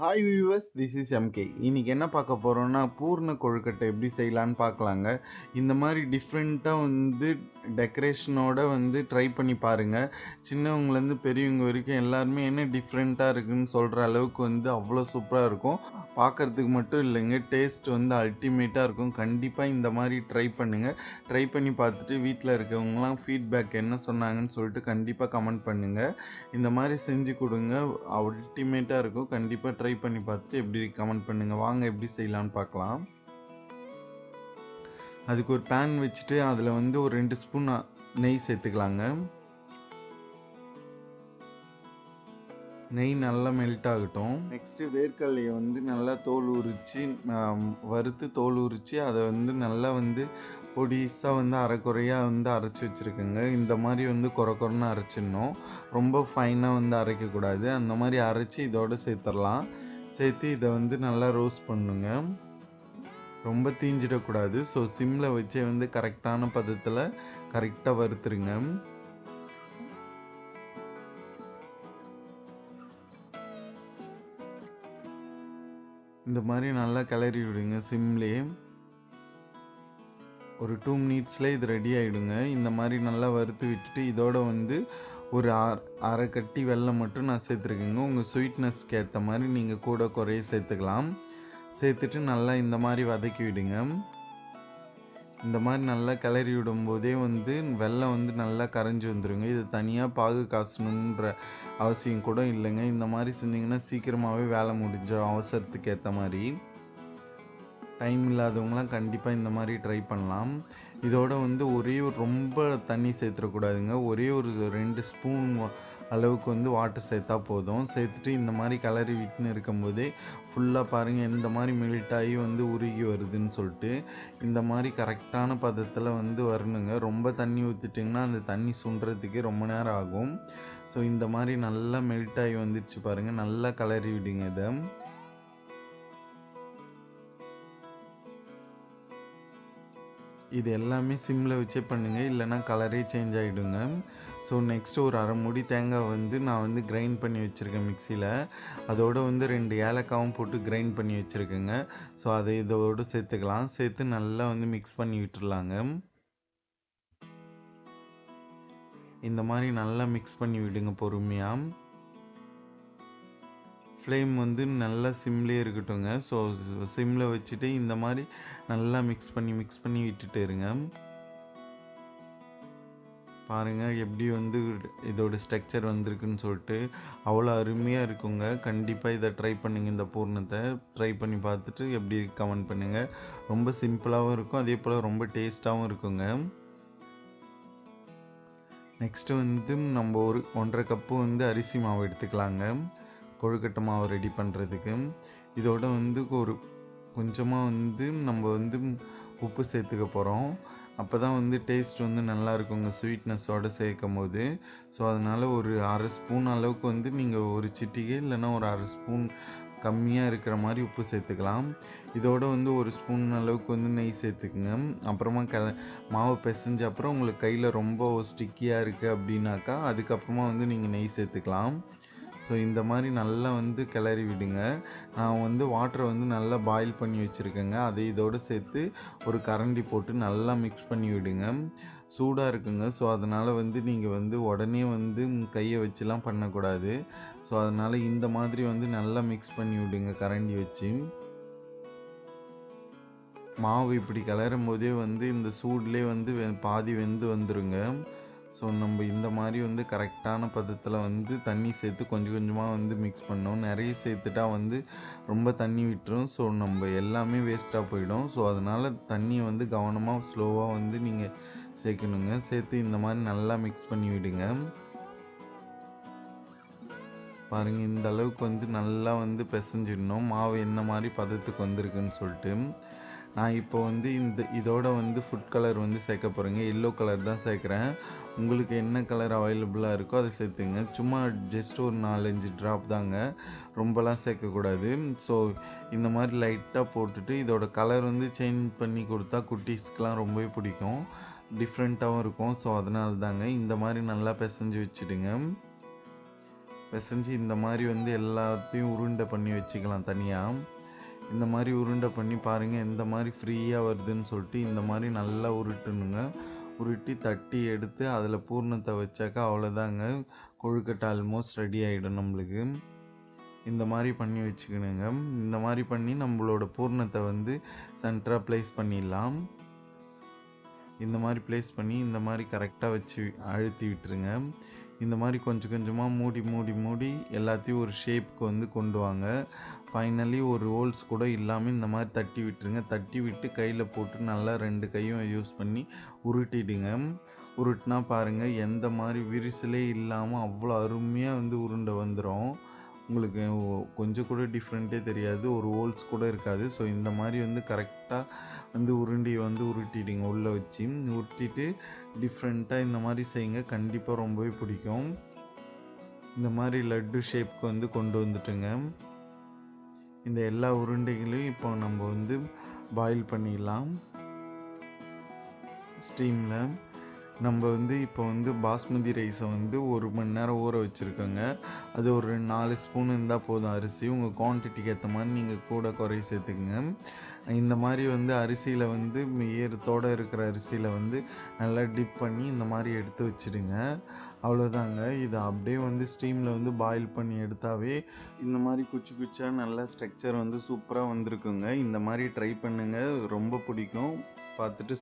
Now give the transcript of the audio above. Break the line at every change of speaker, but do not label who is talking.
Hi viewers this is MK இன்றைக்கி என்ன பார்க்க போகிறோன்னா பூர்ண கொழுக்கட்டை எப்படி செய்யலான்னு பார்க்கலாங்க. இந்த மாதிரி டிஃப்ரெண்ட்டாக வந்து டெக்கரேஷனோட வந்து ட்ரை பண்ணி பாருங்கள் சின்னவங்கலேருந்து பெரியவங்க வரைக்கும் எல்லாருமே என்ன டிஃப்ரெண்ட்டாக இருக்குன்னு சொல்கிற அளவுக்கு வந்து அவ்வளோ சூப்பராக இருக்கும். பார்க்குறதுக்கு மட்டும் இல்லைங்க. டேஸ்ட் வந்து அல்டிமேட்டாக இருக்கும். கண்டிப்பாக இந்த மாதிரி ட்ரை பண்ணுங்கள் ட்ரை பண்ணி பார்த்துட்டு வீட்டில் இருக்கவங்களாம் ஃபீட்பேக் என்ன சொன்னாங்கன்னு சொல்லிட்டு கண்டிப்பாக கமெண்ட் பண்ணுங்கள் இந்த மாதிரி செஞ்சு கொடுங்க. அல்டிமேட்டாக இருக்கும். கண்டிப்பாக ட்ரை பண்ணி பார்த்துட்டு எப்படி கமெண்ட் பண்ணுங்கள் வாங்க எப்படி செய்யலான்னு பார்க்கலாம். அதுக்கு ஒரு பேன் வச்சுட்டு அதில் வந்து ஒரு ரெண்டு ஸ்பூன் நெய் சேர்த்துக்கலாங்க. நெய் நல்லா மெல்ட் ஆகட்டும். நெக்ஸ்ட்டு வேர்க்கடலையை வந்து நல்லா தோல் உரித்து வறுத்து தோல் உரித்து அதை வந்து நல்லா வந்து பொடிசாக வந்து அரைக்குறையாக வந்து அரைச்சி வச்சுருக்கேங்க. இந்த மாதிரி வந்து குறை குறைன்னு அரைச்சிடணும். ரொம்ப ஃபைனாக வந்து அரைக்கக்கூடாது. அந்த மாதிரி அரைச்சி இதோடு சேர்த்துடலாம். சேர்த்து இதை வந்து நல்லா ரோஸ்ட் பண்ணுங்க. ரொம்ப தீஞ்சிடக்கூடாது. ஸோ சிம்மில் வச்சே வந்து கரெக்டான பதத்தில் கரெக்டாக வறுத்துருங்க. இந்த மாதிரி நல்லா கிளறி விடுங்க சிம்லேயே ஒரு டூ மினிட்ஸில் இது ரெடி ஆகிடுங்க இந்த மாதிரி நல்லா வறுத்து விட்டுட்டு இதோட வந்து ஒரு அரை கட்டி வெள்ளம் மட்டும் நான் சேர்த்துருக்கேங்க. உங்கள் ஸ்வீட்னஸ்க்கு ஏற்ற மாதிரி நீங்கள் கூட குறைய சேர்த்துக்கலாம். சேர்த்துட்டு நல்லா இந்த மாதிரி வதக்கி விடுங்க. இந்த மாதிரி நல்லா கிளறி விடும்போதே வந்து வெள்ளம் வந்து நல்லா கரைஞ்சி வந்துடுங்க இது தனியாக பாகு காசணுன்ற அவசியம் கூட இல்லைங்க. இந்த மாதிரி செஞ்சிங்கன்னா சீக்கிரமாகவே வேலை முடிஞ்சிடும் அவசரத்துக்கு ஏற்ற மாதிரி. டைம் இல்லாதவங்களாம் கண்டிப்பாக இந்த மாதிரி ட்ரை பண்ணலாம். இதோட வந்து ஒரே ஒரு ரொம்ப தண்ணி சேர்த்துடக்கூடாதுங்க. ஒரே ஒரு ரெண்டு ஸ்பூன் அளவுக்கு வந்து வாட்டர் சேர்த்தா போதும். சேர்த்துட்டு இந்த மாதிரி கலரி விட்டுன்னு இருக்கும்போதே ஃபுல்லாக பாருங்கள் இந்த மாதிரி மெல்ட்டாகி வந்து உருகி வருதுன்னு சொல்லிட்டு இந்த மாதிரி கரெக்டான பதத்தில் வந்து வரணுங்க. ரொம்ப தண்ணி ஊற்றிட்டிங்கன்னா அந்த தண்ணி சுண்டுறதுக்கே ரொம்ப நேரம் ஆகும். ஸோ இந்த மாதிரி நல்லா மெல்ட் ஆகி வந்துடுச்சு பாருங்கள் நல்லா கலரி விடுங்க இதை. இது எல்லாமே சிம்மில் வச்சே பண்ணுங்கள் இல்லைனா கலரே சேஞ்ச் ஆகிடுங்க ஸோ நெக்ஸ்ட்டு ஒரு அரை மூடி தேங்காய் வந்து நான் வந்து கிரைண்ட் பண்ணி வச்சுருக்கேன் மிக்சியில் அதோடு வந்து ரெண்டு ஏலக்காவும் போட்டு கிரைண்ட் பண்ணி வச்சுருக்கேங்க. ஸோ அதை இதோடு சேர்த்துக்கலாம். சேர்த்து நல்லா வந்து மிக்ஸ் பண்ணி விட்டுர்லாங்க. இந்த மாதிரி நல்லா மிக்ஸ் பண்ணி விடுங்க பொறுமையாக ஃப்ளேம் வந்து நல்லா சிம்லேயே இருக்கட்டுங்க ஸோ சிம்மில் வச்சுட்டு இந்த மாதிரி நல்லா மிக்ஸ் பண்ணி மிக்ஸ் பண்ணி விட்டுட்டு இருங்க. பாருங்கள் எப்படி வந்து இதோட ஸ்ட்ரக்சர் வந்திருக்குன்னு சொல்லிட்டு அவ்வளோ அருமையாக இருக்குங்க. கண்டிப்பாக இதை ட்ரை பண்ணுங்கள் இந்த பூர்ணத்தை. ட்ரை பண்ணி பார்த்துட்டு எப்படி கமெண்ட் பண்ணுங்கள் ரொம்ப சிம்பிளாகவும் இருக்கும் அதே போல் ரொம்ப டேஸ்ட்டாகவும் இருக்குங்க. நெக்ஸ்ட்டு வந்து நம்ம ஒரு ஒன்றரை கப்பு வந்து அரிசி மாவு எடுத்துக்கலாங்க. கொழுக்கட்டை மாவு ரெடி பண்ணுறதுக்கு இதோட வந்து ஒரு கொஞ்சமாக வந்து நம்ம வந்து உப்பு சேர்த்துக்க போகிறோம் அப்போ தான் வந்து டேஸ்ட் வந்து நல்லா இருக்குங்க ஸ்வீட்னஸோடு சேர்க்கும் போது ஸோ அதனால் ஒரு அரை ஸ்பூன் அளவுக்கு வந்து நீங்கள் ஒரு சிட்டிகை இல்லைன்னா ஒரு அரை ஸ்பூன் கம்மியாக இருக்கிற மாதிரி உப்பு சேர்த்துக்கலாம். இதோட வந்து ஒரு ஸ்பூன் அளவுக்கு வந்து நெய் சேர்த்துக்குங்க. அப்புறமா க மாவு பிசைஞ்ச அப்புறம் உங்களுக்கு கையில் ரொம்ப ஸ்டிக்கியாக இருக்குது அப்படின்னாக்கா அதுக்கப்புறமா வந்து நீங்கள் நெய் சேர்த்துக்கலாம். ஸோ இந்த மாதிரி நல்லா வந்து கிளறி விடுங்க. நான் வந்து வாட்டரை வந்து நல்லா பாயில் பண்ணி வச்சுருக்கேங்க. அதை இதோடு சேர்த்து ஒரு கரண்டி போட்டு நல்லா மிக்ஸ் பண்ணி விடுங்க. சூடாக இருக்குங்க. ஸோ அதனால் வந்து நீங்கள் வந்து உடனே வந்து கையை வச்சுலாம் பண்ணக்கூடாது. ஸோ அதனால் இந்த மாதிரி வந்து நல்லா மிக்ஸ் பண்ணி விடுங்க கரண்டி வச்சு. மாவு இப்படி கிளறும் போதே வந்து இந்த சூட்லேயே வந்து பாதி வெந்து வந்துருங்க. ஸோ நம்ம இந்த மாதிரி வந்து கரெக்டான பதத்தில் வந்து தண்ணி சேர்த்து கொஞ்சம் கொஞ்சமாக வந்து மிக்ஸ் பண்ணோம். நிறைய சேர்த்துட்டா வந்து ரொம்ப தண்ணி விட்டுரும். ஸோ நம்ம எல்லாமே வேஸ்ட்டாக போயிடும். ஸோ அதனால் தண்ணியை வந்து கவனமாக ஸ்லோவாக வந்து நீங்கள் சேர்க்கணுங்க. சேர்த்து இந்த மாதிரி நல்லா மிக்ஸ் பண்ணி விடுங்க. பாருங்கள் இந்த அளவுக்கு வந்து நல்லா வந்து பிசைஞ்சிடணும். மாவு என்ன மாதிரி பதத்துக்கு வந்திருக்குன்னு சொல்லிட்டு. நான் இப்போ வந்து இந்த இதோட வந்து ஃபுட் கலர் வந்து சேர்க்க போகிறேங்க எல்லோ கலர் தான் சேர்க்குறேன். உங்களுக்கு என்ன கலர் அவைலபிளாக இருக்கோ அதை சேர்த்துங்க. சும்மா ஜஸ்ட் ஒரு நாலஞ்சு ட்ராப் தாங்க. ரொம்பலாம் சேர்க்கக்கூடாது. ஸோ இந்த மாதிரி லைட்டாக போட்டுட்டு இதோட கலர் வந்து சேஞ்ச் பண்ணி கொடுத்தா குட்டீஸ்க்கெலாம் ரொம்பவே பிடிக்கும். டிஃப்ரெண்ட்டாகவும் இருக்கும். ஸோ அதனால தாங்க இந்த மாதிரி நல்லா பிசைஞ்சு வச்சுடுங்க. பிசைஞ்சு இந்த மாதிரி வந்து எல்லாத்தையும் உருண்டை பண்ணி வச்சுக்கலாம் தனியாக இந்த மாதிரி உருண்டை பண்ணி பாருங்கள் எந்த மாதிரி ஃப்ரீயாக வருதுன்னு சொல்லிட்டு இந்த மாதிரி நல்லா உருட்டணுங்க உருட்டி தட்டி எடுத்து அதில் பூர்ணத்தை வச்சாக்கா அவ்வளோதாங்க கொழுக்கட்டை ஆல்மோஸ்ட் ரெடி ஆகிடும் நம்மளுக்கு. இந்த மாதிரி பண்ணி வச்சுக்கணுங்க. இந்த மாதிரி பண்ணி நம்மளோட பூர்ணத்தை வந்து சென்டராக ப்ளேஸ் பண்ணிடலாம். இந்த மாதிரி ப்ளேஸ் பண்ணி இந்த மாதிரி கரெக்டாக வச்சு அழுத்தி விட்டுருங்க. இந்த மாதிரி கொஞ்சம் கொஞ்சமாக மூடி மூடி மூடி எல்லாத்தையும் ஒரு ஷேப்புக்கு வந்து கொண்டு வாங்க. ஃபைனலி ஒரு ஹோல்ஸ் கூட இல்லாமல் இந்த மாதிரி தட்டி விட்டுருங்க. தட்டி விட்டு கையில் போட்டு நல்லா ரெண்டு கையும் யூஸ் பண்ணி உருட்டிடுங்க. உருட்டினா பாருங்கள் எந்த மாதிரி விரிசலே இல்லாமல் அவ்வளோ அருமையாக வந்து உருண்டை வந்துடும் உங்களுக்கு கொஞ்சம் கூட டிஃப்ரெண்ட்டே தெரியாது. ஒரு ஹோல்ஸ் கூட இருக்காது. ஸோ இந்த மாதிரி வந்து கரெக்டாக வந்து உருண்டி வந்து உருட்டிடுங்க உள்ளே வச்சு. உருட்டிட்டு டிஃப்ரெண்ட்டாக இந்த மாதிரி செய்யுங்க. கண்டிப்பாக ரொம்பவே பிடிக்கும். இந்த மாதிரி லட்டு ஷேப்க்கு வந்து கொண்டு வந்துட்டுங்க. இந்த எல்லா உருண்டைகளையும் இப்போ நம்ம வந்து பாயில் பண்ணிடலாம். ஸ்டீமில் நம்ம வந்து இப்போ வந்து பாஸ்மதி ரைஸை வந்து ஒரு மணி நேரம் ஊற வச்சுருக்கோங்க. அது ஒரு நாலு ஸ்பூன் இருந்தால் போதும் அரிசி. உங்கள் குவான்டிட்டிக்கு ஏற்ற மாதிரி நீங்கள் கூட குறை சேர்த்துக்குங்க. இந்த மாதிரி வந்து அரிசியில் வந்து ஈரத்தோடு இருக்கிற அரிசியில் வந்து நல்லா டிப் பண்ணி இந்த மாதிரி எடுத்து வச்சிடுங்க. அவ்வளோதாங்க இது அப்படியே வந்து ஸ்டீமில் வந்து பாயில் பண்ணி எடுத்தாவே இந்த மாதிரி குச்சி குச்சியாக நல்லா ஸ்ட்ரக்சர் வந்து சூப்பராக வந்திருக்குங்க. இந்த மாதிரி ட்ரை பண்ணுங்கள் ரொம்ப பிடிக்கும். பார்த்துட்டு